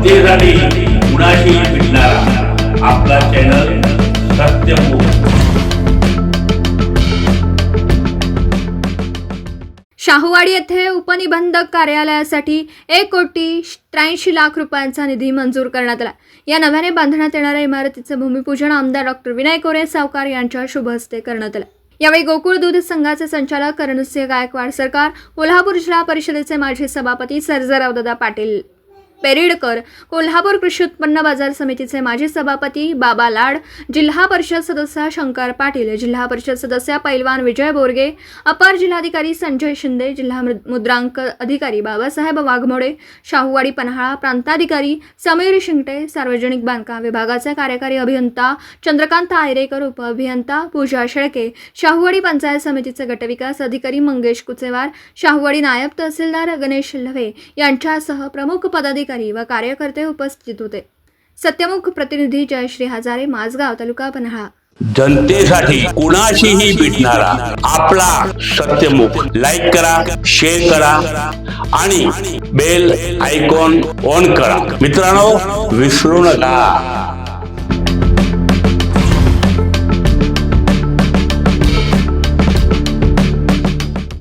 जनतेसाठी कुणाशी भेटणारा आपला चॅनल सत्यमुख शाहूवाडी येथे उपनिबंधक कार्यालयासाठी एक कोटी त्र्याऐंशी लाख रुपयांचा निधी मंजूर करण्यात आला. या नव्याने बांधण्यात येणाऱ्या इमारतीचं भूमिपूजन आमदार डॉक्टर विनय कोरे सावकार यांच्या शुभ हस्ते करण्यात आलं. यावेळी गोकुळ दूध संघाचे संचालक करणसिंह गायकवाड सरकार कोल्हापूर जिल्हा परिषदेचे माजी सभापती सर्जराव दादा पाटील पेरिडकर कोल्हापूर कृषी उत्पन्न बाजार समितीचे माजी सभापती बाबा लाड जिल्हा परिषद सदस्य शंकर पाटील जिल्हा परिषद सदस्य पैलवान विजय बोरगे अपर जिल्हाधिकारी संजय शिंदे जिल्हा मुद्रांक अधिकारी बाबासाहेब वाघमोडे शाहूवाडी पन्हाळा प्रांताधिकारी समीर शिंगटे सार्वजनिक बांधकाम विभागाचे कार्यकारी अभियंता चंद्रकांत आयरेकर उपअभियंता पूजा शेळके शाहूवाडी पंचायत समितीचे गटविकास अधिकारी मंगेश कुचेवार शाहूवाडी नायब तहसीलदार गणेश लव्हे यांच्यासह प्रमुख पदाधिकारी पदाधिकारी व कार्यकर्ते उपस्थित होते. सत्यमुख प्रतिनिधी जयश्री हजारे माझगाव तालुका पन्हाळा. जनतेसाठी कुणाशीही भेटणारा आपला सत्यमुख लाईक करा शेअर करा आणि बेल आयकॉन ऑन करा. मित्रांनो विसरू नका.